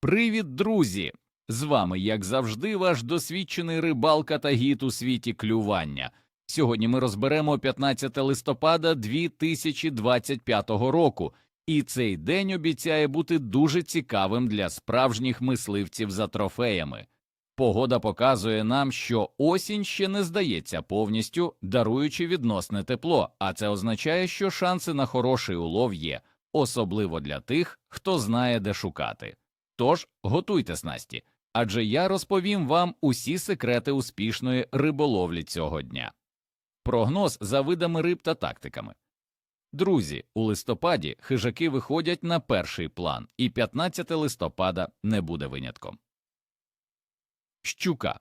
Привіт, друзі! З вами, як завжди, ваш досвідчений рибалка та гід у світі клювання. Сьогодні ми розберемо 15 листопада 2025 року, і цей день обіцяє бути дуже цікавим для справжніх мисливців за трофеями. Погода показує нам, що осінь ще не здається повністю, даруючи відносне тепло, а це означає, що шанси на хороший улов є, особливо для тих, хто знає, де шукати. Тож готуйте снасті, адже я розповім вам усі секрети успішної риболовлі цього дня. Прогноз за видами риб та тактиками. Друзі, у листопаді хижаки виходять на перший план, і 15 листопада не буде винятком. Щука.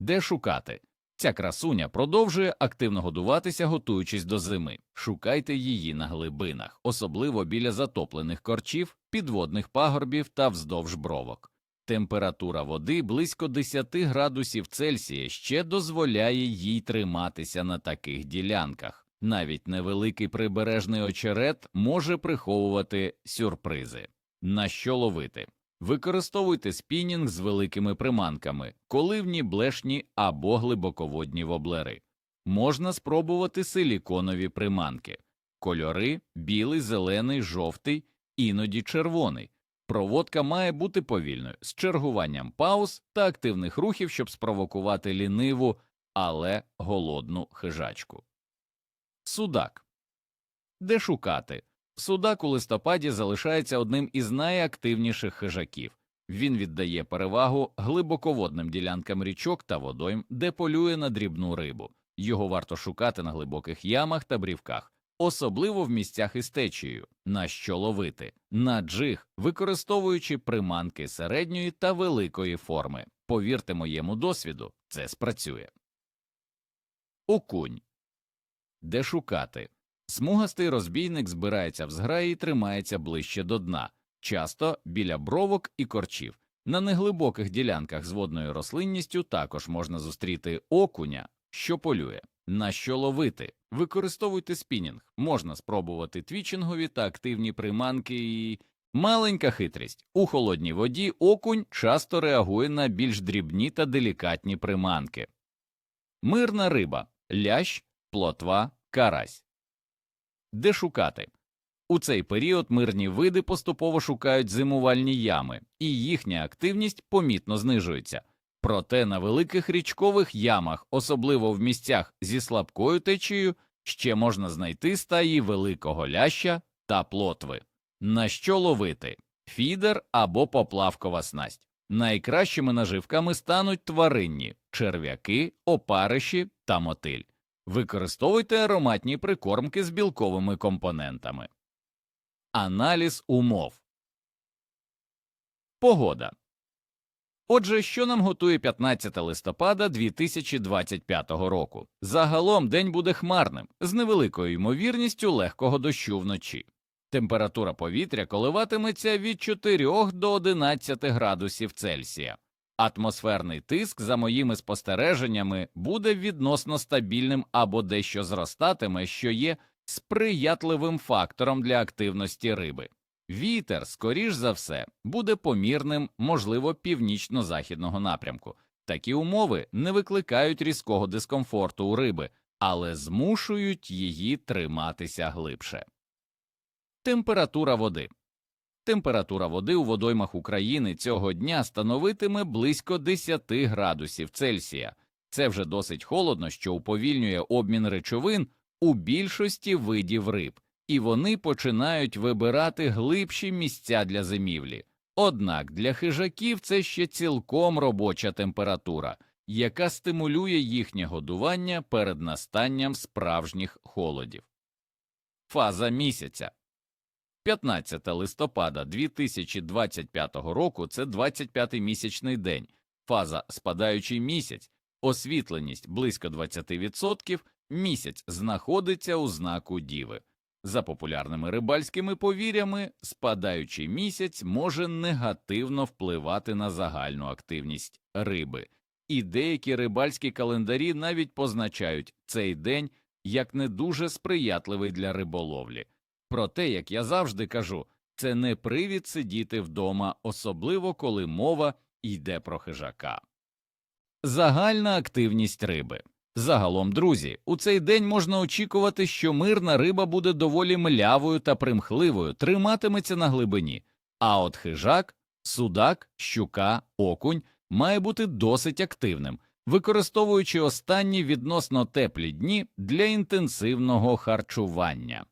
Де шукати? Ця красуня продовжує активно годуватися, готуючись до зими. Шукайте її на глибинах, особливо біля затоплених корчів, підводних пагорбів та вздовж бровок. Температура води близько 10 градусів Цельсія ще дозволяє їй триматися на таких ділянках. Навіть невеликий прибережний очерет може приховувати сюрпризи. На що ловити? Використовуйте спінінг з великими приманками, коливні блешні або глибоководні воблери. Можна спробувати силіконові приманки, кольори білий, зелений, жовтий, іноді червоний. Проводка має бути повільною, з чергуванням пауз та активних рухів, щоб спровокувати ліниву, але голодну хижачку. Судак. Де шукати? Судак у листопаді залишається одним із найактивніших хижаків. Він віддає перевагу глибоководним ділянкам річок та водойм, де полює на дрібну рибу. Його варто шукати на глибоких ямах та брівках, особливо в місцях із на що ловити, на джиг, використовуючи приманки середньої та великої форми. Повірте моєму досвіду, це спрацює. Окунь. Де шукати? Смугастий розбійник збирається в зграї і тримається ближче до дна, часто біля бровок і корчів. На неглибоких ділянках з водною рослинністю також можна зустріти окуня, що полює. На що ловити? Використовуйте спінінг, можна спробувати твічингові та активні приманки і. Маленька хитрість у холодній воді окунь часто реагує на більш дрібні та делікатні приманки. Мирна риба, лящ, плотва, карась. Де шукати? У цей період мирні види поступово шукають зимувальні ями, і їхня активність помітно знижується. Проте на великих річкових ямах, особливо в місцях зі слабкою течією, ще можна знайти стаї великого ляща та плотви. На що ловити? Фідер або поплавкова снасть. Найкращими наживками стануть тваринні черв'яки, опариші та мотиль. Використовуйте ароматні прикормки з білковими компонентами. Аналіз умов. Погода. Отже, що нам готує 15 листопада 2025 року? Загалом день буде хмарним, з невеликою ймовірністю легкого дощу вночі. Температура повітря коливатиметься від 4 до 11 градусів Цельсія. Атмосферний тиск, за моїми спостереженнями, буде відносно стабільним або дещо зростатиме, що є сприятливим фактором для активності риби. Вітер, скоріш за все, буде помірним, можливо, північно-західного напрямку. Такі умови не викликають різкого дискомфорту у риби, але змушують її триматися глибше. Температура води Температура води у водоймах України цього дня становитиме близько 10 градусів Цельсія. Це вже досить холодно, що уповільнює обмін речовин у більшості видів риб, і вони починають вибирати глибші місця для зимівлі. Однак для хижаків це ще цілком робоча температура, яка стимулює їхнє годування перед настанням справжніх холодів. Фаза місяця 15 листопада 2025 року це 25-й місячний день, фаза спадаючий місяць, освітленість близько 20%, місяць знаходиться у знаку Діви. За популярними рибальськими повір'ями, спадаючий місяць може негативно впливати на загальну активність риби, і деякі рибальські календарі навіть позначають цей день як не дуже сприятливий для риболовлі. Проте, як я завжди кажу, це не привід сидіти вдома, особливо коли мова йде про хижака. Загальна активність риби. Загалом, друзі, у цей день можна очікувати, що мирна риба буде доволі млявою та примхливою, триматиметься на глибині, а от хижак, судак, щука, окунь має бути досить активним, використовуючи останні відносно теплі дні для інтенсивного харчування.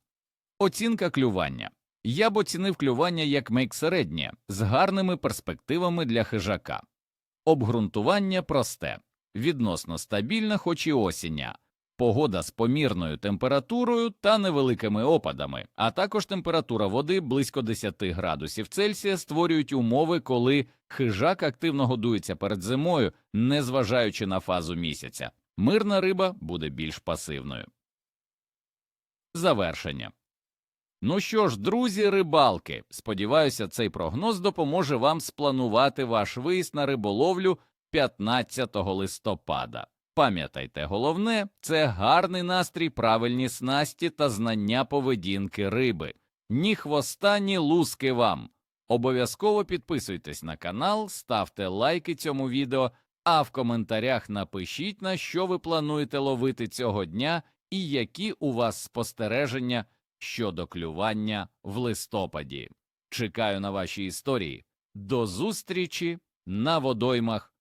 Оцінка клювання. Я б оцінив клювання як мейк середнє, з гарними перспективами для хижака. Обґрунтування просте, відносно стабільна, хоч і осіння, погода з помірною температурою та невеликими опадами, а також температура води близько 10 градусів Цельсія створюють умови, коли хижак активно годується перед зимою, незважаючи на фазу місяця. Мирна риба буде більш пасивною. Завершення. Ну що ж, друзі рибалки, сподіваюся, цей прогноз допоможе вам спланувати ваш виїзд на риболовлю 15 листопада. Пам'ятайте, головне це гарний настрій, правильні снасті та знання поведінки риби. Ні хвоста, ні луски вам. Обов'язково підписуйтесь на канал, ставте лайки цьому відео, а в коментарях напишіть, на що ви плануєте ловити цього дня і які у вас спостереження щодо клювання в листопаді. Чекаю на ваші історії. До зустрічі на водоймах